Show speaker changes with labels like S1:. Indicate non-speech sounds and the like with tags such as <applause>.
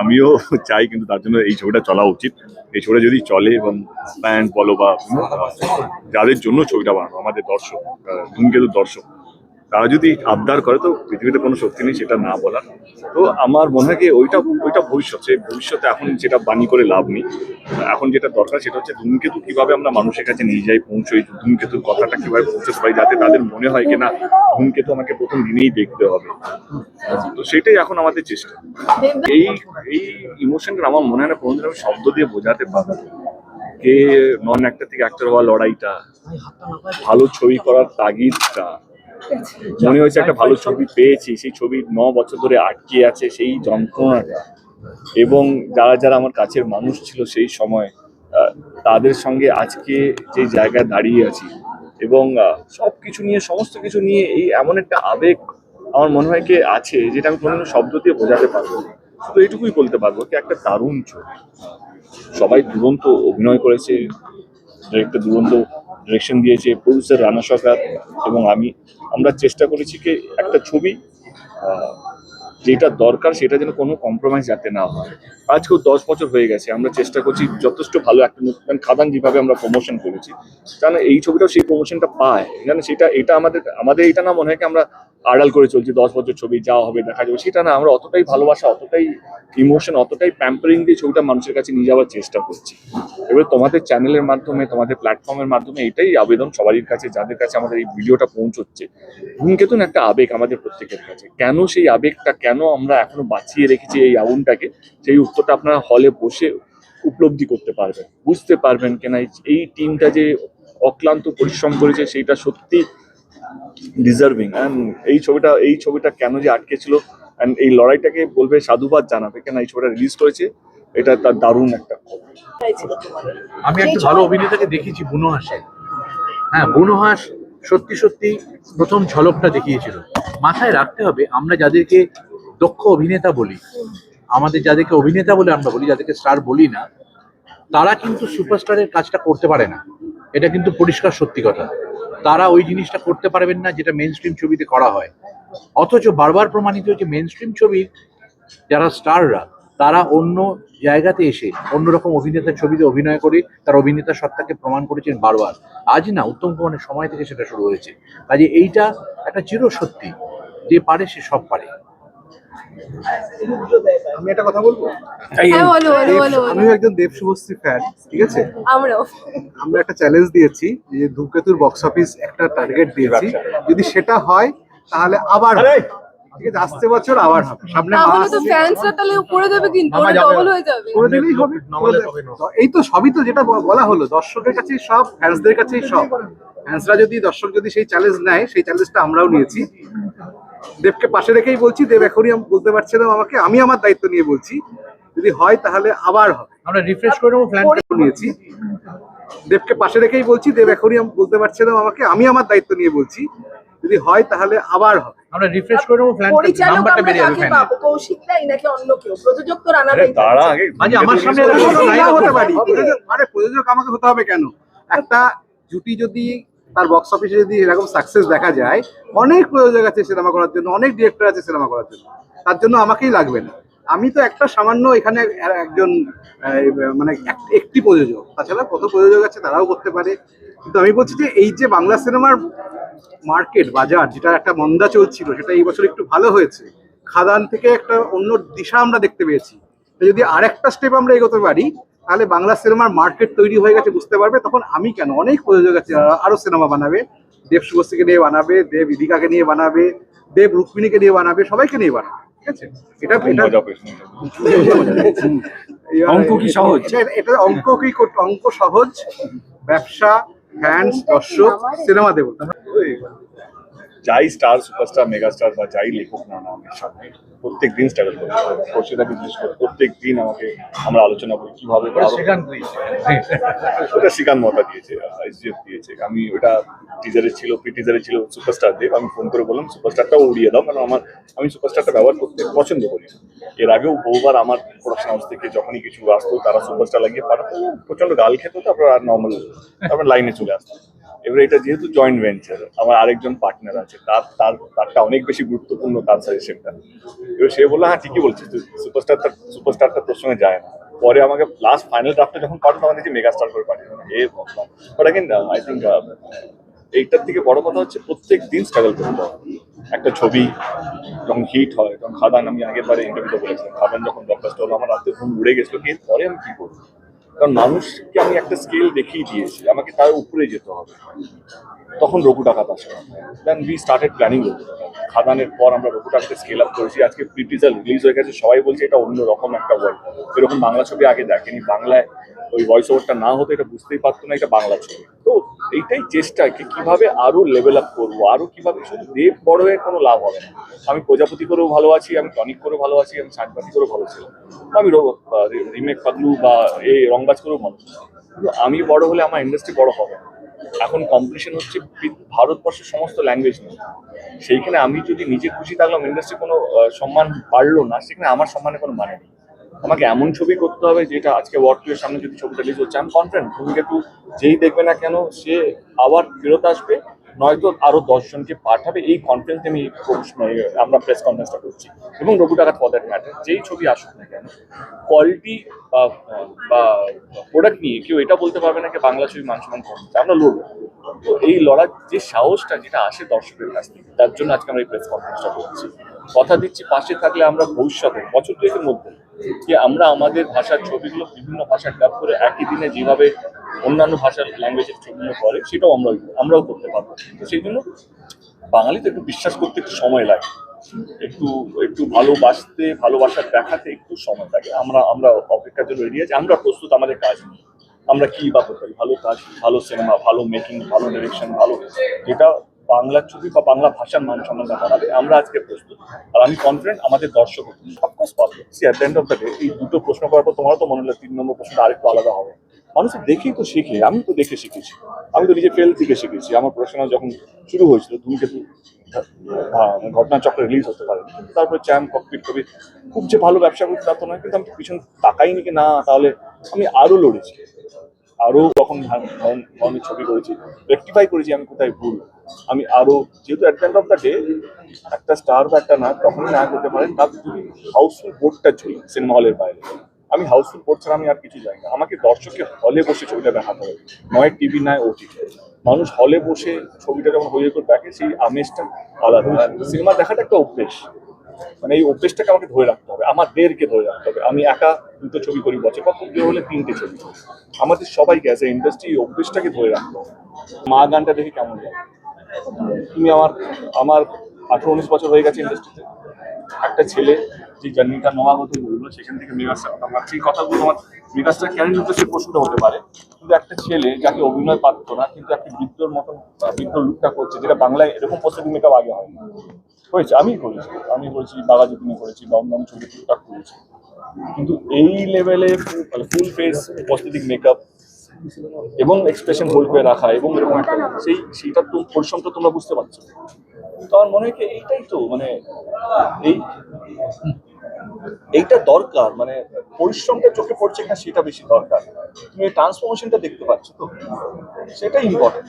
S1: আমিও চাই কিন্তু তার জন্য এই ছবিটা চলা উচিত। এই ছবিটা যদি চলে এবং প্যান্ট বলো বা যাদের জন্য ছবিটা বানানো আমাদের দর্শক আহ, ধূমকেতুর দর্শক তারা যদি আবদার করে, তো পৃথিবীতে কোনো শক্তি নেই সেটা না বলার। তো আমার মনে হয় কি, ওইটা ওইটা ভবিষ্যৎ, সেই ভবিষ্যতে এখন যেটা বাণী করে লাভ নেই, এখন যেটা দরকার সেটা হচ্ছে ধূমকেতু, কীভাবে আমরা মানুষের কাছে নিয়ে যাই, পৌঁছই, ধূমকেতুর কথাটা কীভাবে পৌঁছতে পারি যাতে তাদের মনে হয় কি না, ধূমকেতু আমাকে প্রথম দিনেই দেখতে হবে। তো সেটাই এখন আমাদের চেষ্টা। এই এই ইমোশনটা আমার মনে হয় না কোনোদিন আমি শব্দ দিয়ে বোঝাতে পারব। কে নন একটা থেকে একটা হওয়া লড়াইটা, ভালো ছবি করার তাগিদটা মনে হয়েছে একটা ভালো ছবি পেয়েছি, সেই ছবি ন বছর ধরে আটকে আছে, সেই যন্ত্রণাটা এবং যারা যারা আমার কাছের মানুষ ছিল সেই সময় তাদের সঙ্গে আজকে যে জায়গায় দাঁড়িয়ে আছি এবং সব কিছু নিয়ে, সমস্ত কিছু নিয়ে এই এমন একটা আবেগ আমার মনে হয় কি আছে, যেটা আমি কোনো শব্দ দিয়ে বোঝাতে পারব শুধু এইটুকুই বলতে পারব কি একটা দারুণ ছবি। সবাই দুরন্ত অভিনয় করেছে একটা দুরন্ত ডিরেকশন দিয়েছে প্রডিউসার রানা সরকার এবং আমি, আমরা চেষ্টা করেছি কি একটা ছবি যেটা দরকার সেটা যেন কোনো কম্প্রোমাইজ যাতে না হয়। আজকেও দশ বছর হয়ে গেছে, আমরা চেষ্টা করছি যথেষ্ট ভালো একটা নতুন খাদান যেভাবে আমরা প্রমোশন করেছি। জানো এই ছবিটাও সেই প্রমোশনটা পায়। জানো সেটা, এটা আমাদের আমাদের এটা না মনে হয় কি আমরা আড়াল করে চলছি, দশ বছর ছবি যাওয়া হবে দেখা যাবে। সেটা না, আমরা অতটাই ভালোবাসা, অতটাই ইমোশন অতটাই প্যাম্পারিং দিয়ে ছবিটা মানুষের কাছে নিয়ে যাওয়ার চেষ্টা করছি। এবার তোমাদের চ্যানেলের মাধ্যমে, তোমাদের প্ল্যাটফর্মের মাধ্যমে এটাই আবেদন সবারই কাছে, যাদের কাছে আমাদের এই ভিডিওটা পৌঁছচ্ছে। ধূমকেতুন একটা আবেগ আমাদের প্রত্যেকের কাছে। কেন সেই আবেগটা, কেন আমরা এখনও বাঁচিয়ে রেখেছি এই আগুনটাকে? সেই উত্তরটা আপনারা হলে বসে উপলব্ধি করতে পারবেন। বুঝতে পারবেন কেন, এই টিমটা যে অক্লান্ত পরিশ্রম করেছে, সেইটা সত্যি ডিজার্ভিং অ্যান্ড এই ছবিটা এই ছবিটা কেন যে আটকে ছিল অ্যান্ড এই লড়াইটাকে বলবে সাধুবাদ জানাবে কেন এই ছবিটা রিলিজ করেছে এটা তার দারুণ একটা
S2: আমি একটা ভালো অভিনেতাকে দেখেছি বুনো হাসে। হ্যাঁ বুনো হাস সত্যি সত্যি প্রথম ঝলকটা দেখিয়েছিল। মাথায় রাখতে হবে আমরা যাদেরকে দক্ষ অভিনেতা বলি আমাদের যাদেরকে অভিনেতা বলে আমরা বলি যাদেরকে স্টার বলি না তারা কিন্তু সুপারস্টারের কাজটা করতে পারে না। এটা কিন্তু পরিষ্কার সত্যি কথা। তারা ওই জিনিসটা করতে পারবেন না যেটা মেন স্ট্রিম ছবিতে করা হয়। অথচ বারবার প্রমাণিত হয়েছে মেন স্ট্রিম ছবির যারা স্টাররা, তারা অন্য জায়গাতে এসে অন্যরকম অভিনেতার ছবিতে অভিনয় করে, তার অভিনেতা সত্তাকে প্রমাণ করেছেন বারবার। আজ না, উত্তম কুমারের সময় থেকে সেটা শুরু হয়েছে। কাজে এইটা একটা চিরসত্যি। যে পারে সে সব পারে।
S3: আমি একটা কথা বলব?
S4: হ্যাঁ বলো বলো বলো বলো।
S3: আমিও একজন দেব শুভশ্রী ফ্যান ঠিক আছে?
S4: আমরাও।
S3: আমরা একটা চ্যালেঞ্জ দিয়েছি যে ধূমকেতুর বক্স অফিস একটা টার্গেট দিয়েছি। যদি সেটা হয় তাহলে আবার। ঠিক আছে আসছে বছর আবার হবে। সামনে
S4: তাহলে তো ফ্যান্সরা তাহলে করে দেবে কিন্তু ওটা ডবল হয়ে যাবে।
S3: করে দিলেই হবে করে দে- তো এই তো সবই তো যেটা বলা হলো দর্শকের কাছেই সব ফ্যান্সদের কাছেই সব। ফ্যান্সরা যদি দর্শক যদি সেই চ্যালেঞ্জ নেয় সেই চ্যালেঞ্জটা আমরাও নিয়েছি। দেবকে পাশে রেখেই বলছি দেব এখনই আম- বলতে পারছে না আমাকে আমি আমার দায়িত্ব নিয়ে বলছি যদি হয় তাহলে আবার হবে।
S2: আমরা রিফ্রেশ করে নেব প্ল্যানটা
S3: নিয়েছি। দেবকে পাশে রেখেই বলছি দেব এখনই আম- বলতে পারছে না আমাকে আমি আমার দায়িত্ব নিয়ে বলছি যদি হয় তাহলে আবার হবে।
S2: আমরা রিফ্রেশ করে নেব প্ল্যানটা নাম্বারটা বেরিয়ে যাবে
S5: পাবো? কৌশিক নাই নাকি অন্য কেউ? প্রযোজক তো রানা ভাই
S1: তারা আগে
S2: আজ আমার সামনে
S3: হতে পারি আরে প্রযোজক আমাকে হতে হবে কেন? একটা জুটি যদি তার বক্স অফিসে যদি এরকম সাকসেস দেখা যায়, অনেক প্রযোজক আছে সিনেমা করার জন্য, অনেক ডিরেক্টর আছে সিনেমা করার জন্য, তার জন্য আমাকেই লাগবে না। আমি তো একটা সামান্য এখানে একজন মানে একটি প্রযোজক, তাছাড়া কত প্রযোজক আছে তারাও করতে পারে। কিন্তু আমি বলছি যে এই যে বাংলা সিনেমার মার্কেট বাজার যেটা একটা মন্দা চলছিল, সেটা এই বছর একটু ভালো হয়েছে। খাদান থেকে একটা অন্য দিশা আমরা দেখতে পেয়েছি। যদি আরেকটা স্টেপ আমরা এগোতে পারি তাহলে বাংলা সিনেমার মার্কেট তৈরি হয়ে গেছে বুঝতে পারবে? তখন আমি কেন? অনেক প্রযোজক আছে যারা আরও সিনেমা বানাবে। দেব শুভশ্রীকে নিয়ে বানাবে দেব ইদিকাকে নিয়ে বানাবে দেব রুক্মিণীকে নিয়ে বানাবে সবাইকে নিয়ে বানাবে ঠিক আছে? এটা <laughs>
S6: অঙ্ক কি সহজ?
S3: এটা- অঙ্ক কি অঙ্ক সহজ? ব্যবসা ফ্যান্স দর্শক সিনেমা দেব
S1: ওই যাই স্টার সুপারস্টার মেগাস্টার বা যাই লেখক না আমার সামনে প্রত্যেক দিন স্ট্রাগল করি কৌশিকটা বিশেষ করে প্রত্যেক দিন আমাকে আমরা আলোচনা করি কীভাবে। ওটা শ্রীকান্ত মহতা দিয়েছে এসডিএফ দিয়েছে। আমি ওটা টিজারে ছিল প্রি টিজারে ছিল সুপারস্টার দেব। আমি ফোন করে বললাম সুপারস্টারটাও উড়িয়ে দাও কারণ আমার আমি সুপারস্টারটা ব্যবহার করতে পছন্দ করি এর আগেও বহুবার আমার প্রোডাকশন হাউস থেকে যখনই কিছু আসতো তারা সুপারস্টার লাগিয়ে পাঠাতো। প্রচণ্ড গাল খেত তারপর আর নর্মাল তারপর লাইনে চলে আসতো। এবার এটা যেহেতু জয়েন্ট ভেঞ্চার আমার আরেকজন পার্টনার আছে, তার তার, তারটা অনেক বেশি গুরুত্বপূর্ণ তার সাজেশনটা এবার সে বলল হ্যাঁ ঠিকই বলছিস, তুই সুপারস্টার সুপারস্টারটা তোর সঙ্গে যায় না। পরে আমাকে লাস্ট ফাইনাল ড্রাফটে যখন পাঠানো তখন দেখছি মেগাস্টার করে পাঠিয়ে এ বাট অ্যাগেন আই থিঙ্ক এইটার থেকে বড় কথা হচ্ছে প্রত্যেক দিন স্ট্রাগল করতে হবে একটা ছবি যখন হিট হয়, তখন খাদান আমি আগের বারে ইন্টারভিউতে বলেছিলাম, খাদান যখন ব্লকবাস্টার হলো, আমার রাতে ঘুম উড়ে গেছিল কি পরে আমি কি করব? কারণ মানুষকে আমি একটা স্কেল দেখিয়ে দিয়েছি, আমাকে তার উপরে যেতে হবে। তখন রঘু ডাকাত আসে। দেন উই স্টার্টেড প্ল্যানিং খাদানের পর আমরা রঘু ডাকাতে স্কেল আপ করেছি। আজকে প্রিটিজার রিলিজ হয়ে গেছে। সবাই বলছে এটা অন্য রকম একটা ওয়ার্ল্ড এরকম বাংলা ছবি আগে দেখেনি। বাংলায় ওই ভয়েস ওভারটা না হতো এটা বুঝতেই পারতো না, এটা বাংলা ছবি। তো এইটাই চেষ্টা কি কীভাবে আরও লেভেল আপ করব, আরও কীভাবে শুধু দেব বড় হয়ে কোনো লাভ হবে না। আমি প্রজাপতি করেও ভালো আছি, আমি টনিক করেও ভালো আছি, আমি সাজবাতি করেও ভালো ছিলাম। আমি রিমেক পাগলু বা এই রংবাজ করেও ভালো কিন্তু আমি বড় হলে আমার ইন্ডাস্ট্রি বড় হবে না। এখন কম্পিটিশন হচ্ছে ভারতবর্ষের সমস্ত ল্যাঙ্গুয়েজ নিয়ে। সেইখানে আমি যদি নিজে খুশি থাকলাম ইন্ডাস্ট্রি কোনো সম্মান পারল না, সেখানে আমার সম্মানে কোনো মানে নেই। আমাকে এমন ছবি করতে হবে যেটা আজকে এর সামনে যদি ছবিটা রিলিজ হচ্ছে। আমি কনফিডেন্ট ভূমিকা টু যেই দেখবে না কেন, সে আবার ফেরত আসবে, নয়তো আরও দশজনকে পাঠাবে। এই কনফিডেন্স আমি আমরা প্রেস কনফারেন্সটা করছি। এবং রঘু টাকার ফর দ্যাট ম্যাটার যেই ছবি আসুক না কেন কোয়ালিটি বা প্রোডাক্ট নিয়ে কেউ এটা বলতে পারবে না যে বাংলা ছবি মান কমছে আমরা লড়বো। তো এই লড়ার যে সাহসটা যেটা আসে দর্শকের কাছ থেকে, তার জন্য আজকে আমরা এই প্রেস কনফারেন্সটা করছি। কথা দিচ্ছি, পাশে থাকলে আমরা ভবিষ্যতে, বছর দুয়েকের মধ্যে যে আমরা আমাদের ভাষার ছবিগুলো বিভিন্ন ভাষার ডাব করে একই দিনে যেভাবে অন্যান্য ভাষার ল্যাঙ্গুয়েজের ছবিগুলো করে, সেটাও আমরা আমরাও করতে পারব। তো সেই জন্য বাঙালি তো একটু বিশ্বাস করতে একটু সময় লাগে। একটু একটু ভালোবাসতে, ভালোবাসার দেখাতে একটু সময় লাগে। আমরা আমরা অপেক্ষার জন্য রেডি আছি। আমরা প্রস্তুত আমাদের কাজ নিয়ে। আমরা কি বা করতে পারি? ভালো কাজ, ভালো সিনেমা ভালো মেকিং ভালো ডিরেকশন ভালো যেটা বাংলা ছবি বা বাংলা ভাষার মান সম্মানটা বাড়াবে আমরা আজকে প্রস্তুত। আর আমি কনফিডেন্ট আমাদের দর্শক অফকোর্স পাবে see at end of the day এই দুটো প্রশ্ন করার পর তোমারও তো মনে হলো তিন নম্বর প্রশ্নটা আরেকটু আলাদা হবে। মানুষ দেখেই তো শিখে আমি তো দেখে শিখেছি। আমি তো নিজে ফেল থেকে শিখেছি। আমার পড়াশোনা যখন শুরু হয়েছিল ধূমকেতু হ্যাঁ, ঘটনা চক্র রিলিজ হতে পারে। তারপরে চ্যাম ককপিট কবি খুব যে ভালো ব্যবসা করতে তা তো নয় কিন্তু আমি পিছন তাকাইনি কি না তাহলে আমি আরও লড়েছি। আরও ধরন- ধরনের ছবি করেছি রেক্টিফাই করেছি আমি কোথায় ভুল। আমি আরও, যেহেতু at the of the day একটা স্টার বা একটা না তখনই না করতে পারেন তার যদি হাউসফুল বোর্ডটা চলি সিনেমা হলের বাইরে। আমি হাউসফুল বোর্ড ছাড়া আমি আর কিছু জানি না। আমাকে দর্শককে হলে বসে ছবিটা দেখাতে হবে। নয় টিভি নয় ওটিটি মানুষ হলে বসে ছবিটা যখন হয়ে করে দেখে, সেই আমেজটা আলাদা। সিনেমা দেখাটা একটা অভ্যেস। মানে এই অভ্যেসটাকে আমাকে ধরে রাখতে হবে, আমাদেরকে ধরে রাখতে হবে। আমি একা দুটো ছবি করি বছর বা খুব জোর হলে তিনটে ছবি। আমাদের সবাইকে অ্যাজ এ ইন্ডাস্ট্রি এই অভ্যেসটাকে ধরে রাখতে হবে। মা গানটা দেখে কেমন লাগে? তুমি আমার আমার আঠারো উনিশ বছর হয়ে গেছে ইন্ডাস্ট্রিতে একটা ছেলে, যে জার্নিটা নেওয়া হতে বলল, সেখান থেকে মেগাস্টার আমার সেই কথাগুলো আমার মেগাস্টার ক্যারেন্ট উদ্দেশ্যে প্রশ্ন হতে পারে। কিন্তু একটা ছেলে যাকে অভিনয় পারতো না, কিন্তু একটা বৃদ্ধর মতন বৃদ্ধ লুকটা করছে, যেটা বাংলায় এরকম প্রস্তুতি মেকআপ আগে হয়নি। হয়েছে আমি করেছি। আমি করেছি বাঘা যতীনে করেছি বা অন্যান্য ছবি টুকটাক করেছি। কিন্তু এই লেভেলে মানে ফুল ফেস প্রস্থেটিক মেকআপ এবং এক্সপ্রেশন হোল্ড করে রাখা এবং এরকম একটা, সেই, সেইটা তো পরিশ্রমটা তোমরা বুঝতে পারছ। তো আমার মনে হয় এইটাই তো মানে এই, এইটা দরকার মানে পরিশ্রমটা চোখে পড়ছে কিনা সেটা বেশি দরকার। তুমি ট্রান্সফরমেশনটা দেখতে পাচ্ছ তো, সেটাই ইম্পর্টেন্ট